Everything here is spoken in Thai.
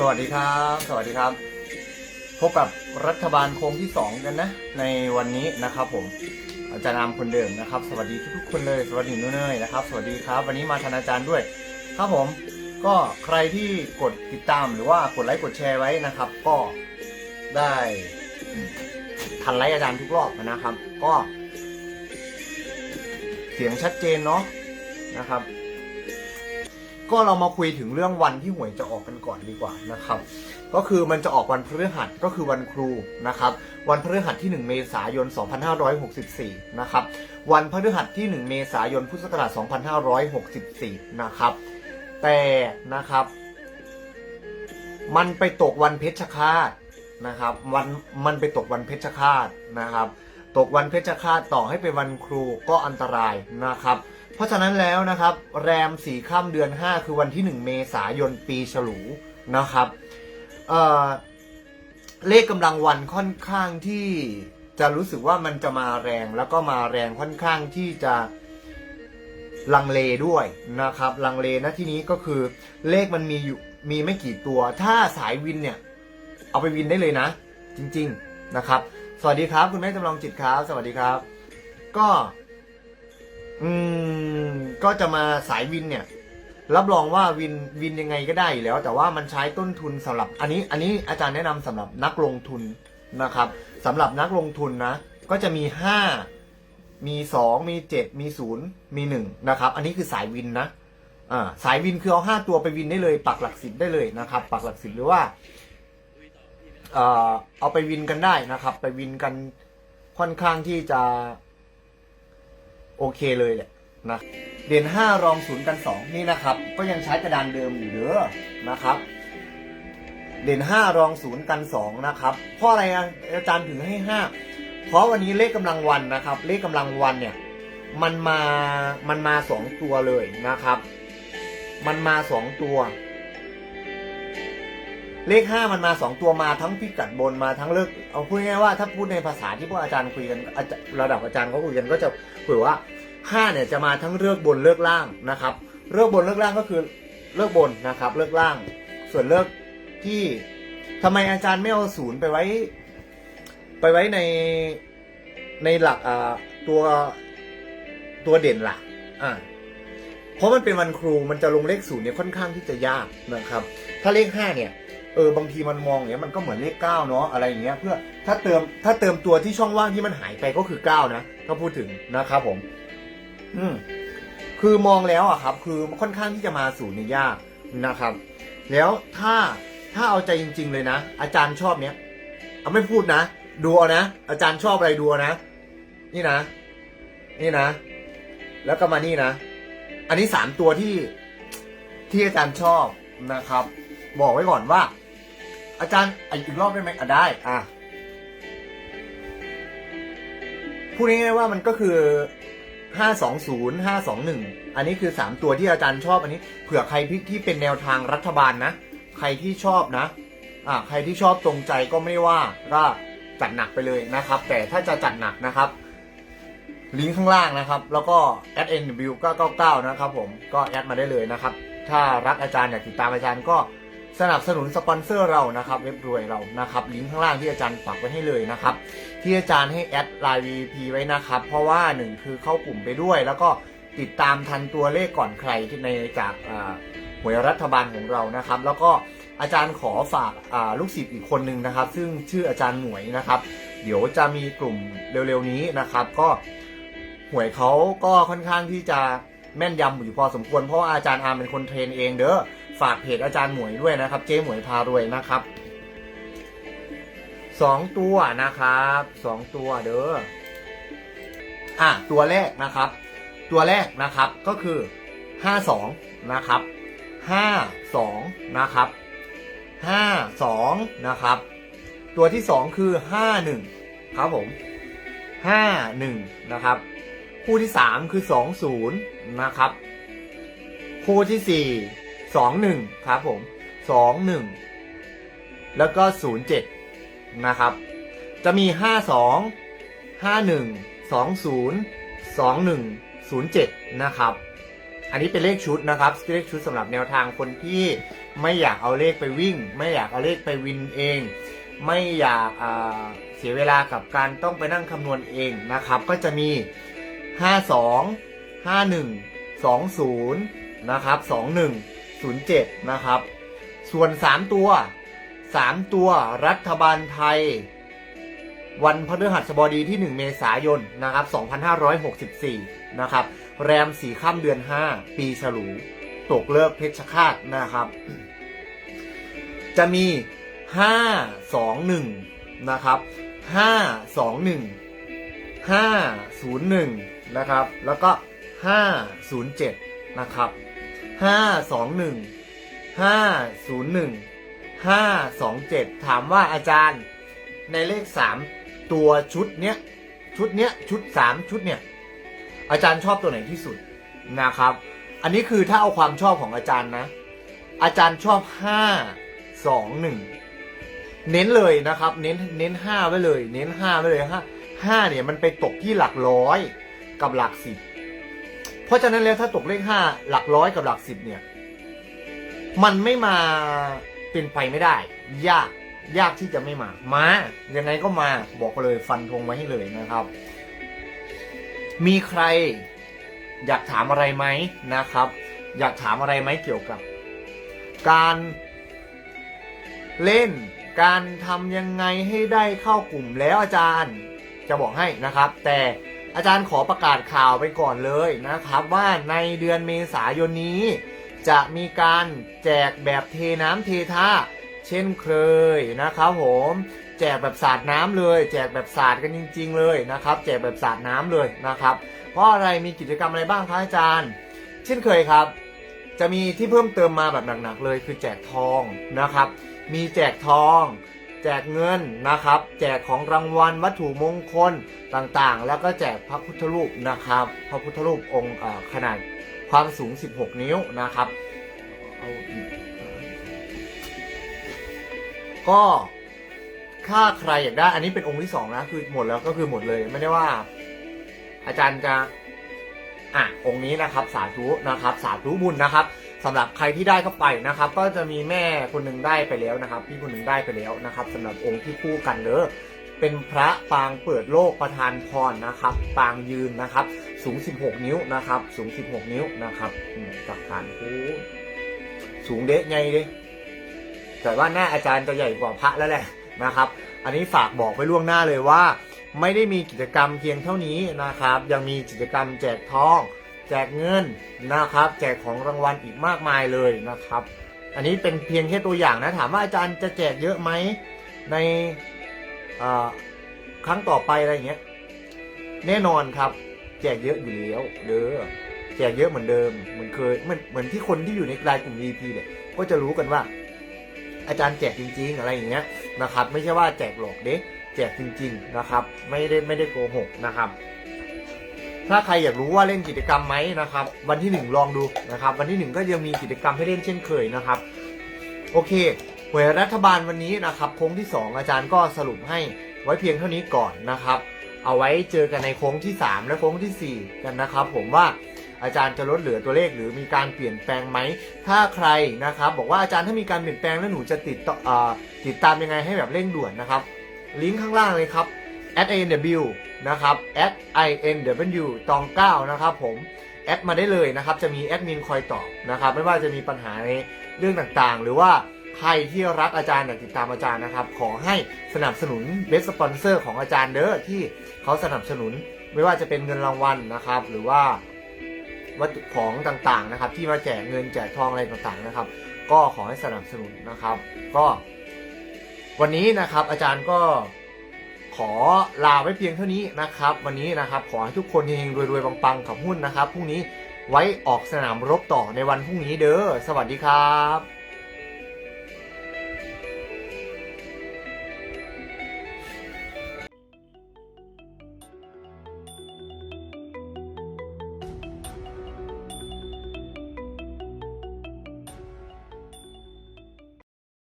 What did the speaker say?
สวัสดีครับ สวัสดีครับ พบกับรัฐบาลโค้งที่ 2 กันนะ ในวันนี้นะครับผมอาจารย์อามคนเดิมนะครับ สวัสดีทุกๆคนเลย สวัสดีนุ่นเนยนะครับ สวัสดีครับ วันนี้มาทันอาจารย์ด้วย ครับผมก็ใครที่กดติดตามหรือว่ากดไลค์กดแชร์ไว้นะครับ ก็ได้ทันไลค์อาจารย์ทุกรอบนะครับ ก็ เสียงชัดเจนเนาะนะครับ ก็เรามาคุยถึงเรื่องวันที่หวยจะออกกันก่อนดีกว่านะครับ ก็คือมันจะออกวันพฤหัสก็คือวันครูนะครับ วันพฤหัสที่ 1 เมษายน 2564 นะครับ วันพฤหัสที่ 1 เมษายน พุทธศักราช 2564 นะครับ แต่นะครับ มันไปตกวันเพชรฆาตนะครับ วันมันไปตกวันเพชรฆาตนะครับ ตกวันเพชรฆาตต่อให้เป็นวันครูก็อันตรายนะครับ เพราะฉะนั้นแล้วนะครับ แรมสี่ข้ามเดือน 5 คือวันที่ 1 เมษายนปีฉลูนะครับเเลขกำลังวันค่อนข้างที่จะรู้สึกว่ามันจะมาแรงแล้วก็มาแรงค่อนข้างที่จะลังเลด้วยนะครับ ลังเลนะที่นี้ก็คือเลขมันมีอยู่มีไม่กี่ตัว ถ้าสายวินเนี่ย เอาไปวินได้เลยนะ จริง ๆนะครับ สวัสดีครับ คุณแม่จำลองจิตครับ สวัสดีครับ ก็ อืม ก็จะมาสายวินเนี่ย รับรองว่าวินวินยังไงก็ได้อยู่แล้ว แต่ว่ามันใช้ต้นทุนสำหรับ อันนี้ อันนี้อาจารย์แนะนำสำหรับนักลงทุนนะครับสำหรับนักลงทุนนะ ก็จะมีห้ามีสองมีเจ็ดมีศูนย์มีหนึ่งนะครับ อันนี้คือสายวินนะอ่าสายวินคือเอาห้าตัวไปวินได้เลย ปักหลักสิบได้เลยนะครับ ปักหลักสิบหรือว่า เอ่อเอาไปวินกันได้นะครับ ไปวินกันค่อนข้างที่จะ โอเคเลยแหละนะเด่นห้ารองศูนย์กันสองนี่นะครับ ก็ยังใช้กระดานเดิมอยู่เด้อนะครับ เด่นห้ารองศูนย์กันสองนะครับ เพราะอะไรอาจารย์ถึงให้ห้าเพราะวันนี้เลขกำลังวันนะครับ เลขกำลังวันเนี่ย มันมามันมาสองตัวเลยนะครับ มันมาสองตัว เลขห้ามันมาสองตัวมาทั้งพิกัดบนมาทั้งเลิกเอาพูดง่ายๆว่าถ้าพูดในภาษาที่พวกอาจารย์คุยกันอาจระดับอาจารย์เขาคุยกันก็จะคุยว่าห้าเนี่ยจะมาทั้งเลือกบนเลือกล่างนะครับเลือกบนเลือกล่างก็คือเลือกบนนะครับเลือกล่าง ส่วนเลือกที่ทำไมอาจารย์ไม่เอาศูนย์ไปไว้ ไปไว้ในในหลักอ่าตัวตัวเด่นหลักอ่าเพราะมันเป็นวันครูมันจะลงเลขศูนย์เนี่ยค่อนข้างที่จะยากนะครับ ถ้าเลขห้าเนี่ย เออบางทีมันมองอย่างเงี้ยมันก็เหมือนเลขเก้าเนาะอะไรอย่างเงี้ยเพื่อถ้าเติมถ้าเติมตัวที่ช่องว่างที่มันหายไปก็คือเก้านะถ้าพูดถึงนะครับผม อืมคือมองแล้วอะครับ คือค่อนข้างที่จะมาศูนย์เนี่ยยากนะครับ แล้วถ้าถ้าเอาใจจริง ๆ เลยนะ อาจารย์ชอบเนี้ยเอาไม่พูดนะดูเอานะอาจารย์ชอบอะไรดูนะ นี่นะ นี่นะ แล้วก็มานี่นะ อันนี้สามตัวที่ที่อาจารย์ชอบนะครับ บอกไว้ก่อนว่า อาจารย์อะอีกรอบได้ไหมอะได้ อะพูดง่ายๆว่ามันก็คือห้าสองศูนย์ห้าสองหนึ่งอันนี้คือสามตัวที่อาจารย์ชอบอันนี้ เผื่อใครที่ที่เป็นแนวทางรัฐบาลนะ ใครที่ชอบนะ อ่าใครที่ชอบตรงใจก็ไม่ว่าก็จัดหนักไปเลยนะครับ แต่ถ้าจะจัดหนักนะครับ ลิงก์ข้างล่างนะครับ แล้วก็ @nw 999 นะครับผมก็แอดมาได้เลยนะครับ ถ้ารักอาจารย์อยากติดตามอาจารย์ก็ สนับสนุนสปอนเซอร์เรานะครับเว็บรวยเรานะครับลิงก์ข้างล่างที่อาจารย์ปักไว้ให้เลยนะครับที่อาจารย์ให้แอดไลน์ VP ไว้นะครับเพราะว่าหนึ่งคือเข้ากลุ่มไปด้วย แล้วก็ติดตามทันตัวเลขก่อนใครที่ในจากหวยรัฐบาลของเรานะครับ แล้วก็อาจารย์ขอฝากลูกศิษย์อีกคนนึงนะครับ ซึ่งชื่ออาจารย์หมวยนะครับ เดี๋ยวจะมีกลุ่มเร็วๆนี้นะครับ ก็หวยเขาก็ค่อนข้างที่จะแม่นยำอยู่พอสมควรเพราะว่าอาจารย์อาร์มเป็นคนเทรนเองเด้อ ฝากเพจอาจารย์หมวยด้วยนะครับ เจ๊หมวยพารวยนะครับสองตัวนะครับสองตัวเด้ออะตัวแรกนะครับ ตัวแรกนะครับก็คือห้าสองนะครับห้าสองนะครับห้าสองนะครับ ตัวที่สองคือห้าหนึ่งครับผมห้าหนึ่งนะครับ คู่ที่สามคือสองศูนย์นะครับ คู่ที่สี่ สองหนึ่งครับผมสองหนึ่งแล้วก็ศูนย์เจ็ดนะครับ จะมีห้าสองห้าหนึ่งสองศูนย์สองหนึ่งศูนย์เจ็ดนะครับ อันนี้เป็นเลขชุดนะครับเลขชุดสำหรับแนวทางคนที่ไม่อยากเอาเลขไปวิ่ง ไม่อยากเอาเลขไปวินเอง ไม่อยากอ่าเสียเวลากับการต้องไปนั่งคำนวณเองนะครับ ก็จะมี 52 51 20 นะครับ 21 07 นะครับ ส่วน 3 ตัว 3 ตัวรัฐบาลไทย วันพฤหัสบดีที่ 1 เมษายนนะครับ2564 นะครับ แรมสีข้ามเดือน 5 ปีฉลู ตกเลิกเพชรฆาตนะครับ จะมี 5 2 1 นะครับ 5 2 1 5 0 1 นะครับ แล้วก็ 5 0 7 นะครับ 5 2 1 5 0 1 5 2 7ถามว่าอาจารย์ในเลข3ตัวชุดเนี้ยชุดเนี้ยชุด3ชุดเนี่ยอาจารย์ชอบตัวไหนที่สุดนะครับ อันนี้คือถ้าเอาความชอบของอาจารย์นะ อาจารย์ชอบ5 2 1เน้นเลยนะครับ เน้นเน้นห้าไว้เลย เน้นห้าไว้เลยห้าห้าเนี่ยมันไปตกที่หลักร้อยกับหลักสิบ เพราะฉะนั้นแล้วถ้าตกเลขห้าหลักร้อยกับหลักสิบเนี่ย มันไม่มาเป็นไปไม่ได้ ยากยากที่จะไม่มามายังไงก็มาบอกเลยฟันธงไว้ให้เลยนะครับ มีใครอยากถามอะไรไหมนะครับ อยากถามอะไรไหมเกี่ยวกับ การเล่นการทำยังไงให้ได้เข้ากลุ่มแล้วอาจารย์ จะบอกให้นะครับ แต่ อาจารย์ขอประกาศข่าวไปก่อนเลยนะครับ ว่าในเดือนเมษายนนี้ จะมีการแจกแบบเทน้ำเทท่าเช่นเคยนะครับผมแจกแบบสาดน้ำเลย แจกแบบสาดกันจริง ๆ เลยนะครับ แจกแบบสาดน้ำเลยนะครับ เพราะอะไรมีกิจกรรมอะไรบ้างคะอาจารย์ เช่นเคยครับ จะมีที่เพิ่มเติมมาแบบหนักๆเลย คือแจกทองนะครับ มีแจกทอง แจกเงินนะครับ แจกของรางวัลวัตถุมงคลต่างๆ แล้วก็แจกพระพุทธรูปนะครับ พระพุทธรูปองค์ขนาดความสูง 16 นิ้วนะครับกก็ถ้าใครอยากได้ อันนี้เป็นองค์ที่สองนะ คือหมดแล้วก็คือหมดเลย ไม่ได้ว่า อาจารย์จะ อะ องค์นี้นะครับ สาธุนะครับ สาธุบุญนะครับ สำหรับใครที่ได้เข้าไปนะครับ ก็จะมีแม่คนหนึ่งได้ไปแล้วนะครับ พี่คนหนึ่งได้ไปแล้วนะครับสำหรับองค์ที่คู่กันเด้อเป็นพระปางเปิดโลกประทานพรนะครับ ปางยืนนะครับ สูง 16 นิ้วนะครับ สูง 16 นิ้วนะครับอืมจากฐานโอ้สูงเด็กไงเด้แต่ว่าหน้าอาจารย์จะใหญ่กว่าพระแล้วแหละนะครับ อันนี้ฝากบอกไว้ล่วงหน้าเลยว่า ไม่ได้มีกิจกรรมเพียงเท่านี้นะครับ ยังมีกิจกรรมแจกทอง แจกเงินนะครับ แจกของรางวัลอีกมากมายเลยนะครับ อันนี้เป็นเพียงแค่ตัวอย่างนะถามว่าอาจารย์จะแจกเยอะไหมในครั้งต่อไปอะไรเงี้ยแน่นอนครับ แจกเยอะอยู่แล้วเด้อแจกเยอะเหมือนเดิมเหมือนเคยเหมือนเหมือนที่คนที่อยู่ในรายกลุ่ม VP เนี่ยก็จะรู้กันว่า อาจารย์แจกจริง ๆ อะไรอย่างเงี้ยนะครับ ไม่ใช่ว่าแจกหลอกเด็กแจกจริง ๆนะครับ ไม่ได้ไม่ได้โกหกนะครับ ถ้าใครอยากรู้ว่าเล่นกิจกรรมไหมนะครับ วันที่หนึ่งลองดูนะครับ วันที่หนึ่งก็ยังมีกิจกรรมให้เล่นเช่นเคยนะครับ โอเคหวยรัฐบาลวันนี้นะครับโค้งที่ 2 อาจารย์ก็สรุปให้ไว้เพียงเท่านี้ก่อนนะครับ เอาไว้เจอกันในโค้งที่ 3 และโค้งทีสี่ 4 กันนะครับ ผมว่าอาจารย์จะลดเหลือตัวเลขหรือมีการเปลี่ยนแปลงไหม ถ้าใครนะครับบอกว่าอาจารย์ถ้ามีการเปลี่ยนแปลงแล้วหนูจะติดต่อติดตามยังไงให้แบบเร่งด่วนนะครับ ลิงก์ข้างล่างเลยครับ at inw นะครับ at inw ตอง9นะครับผมแอดมาได้เลยนะครับ จะมีแอดมินคอยตอบนะครับ ไม่ว่าจะมีปัญหาในเรื่องต่างๆ หรือว่าใครที่รักอาจารย์อยากติดตามอาจารย์นะครับ ขอให้สนับสนุนเบสสปอนเซอร์ของอาจารย์เด้อที่เขาสนับสนุนไม่ว่าจะเป็นเงินรางวัลนะครับ หรือว่าวัตถุของต่างๆนะครับ ที่มาแจกเงินแจกทองอะไรต่างๆนะครับ ก็ขอให้สนับสนุนนะครับ ก็ วันนี้นะครับอาจารย์ก็ ขอลาไว้เพียงเท่านี้นะครับ วันนี้นะครับขอให้ทุกคนเฮงรวยๆปังๆกับหุ้นนะครับพรุ่งนี้ไว้ออกสนามรบต่อในวันพรุ่งนี้เด้อสวัสดีครับ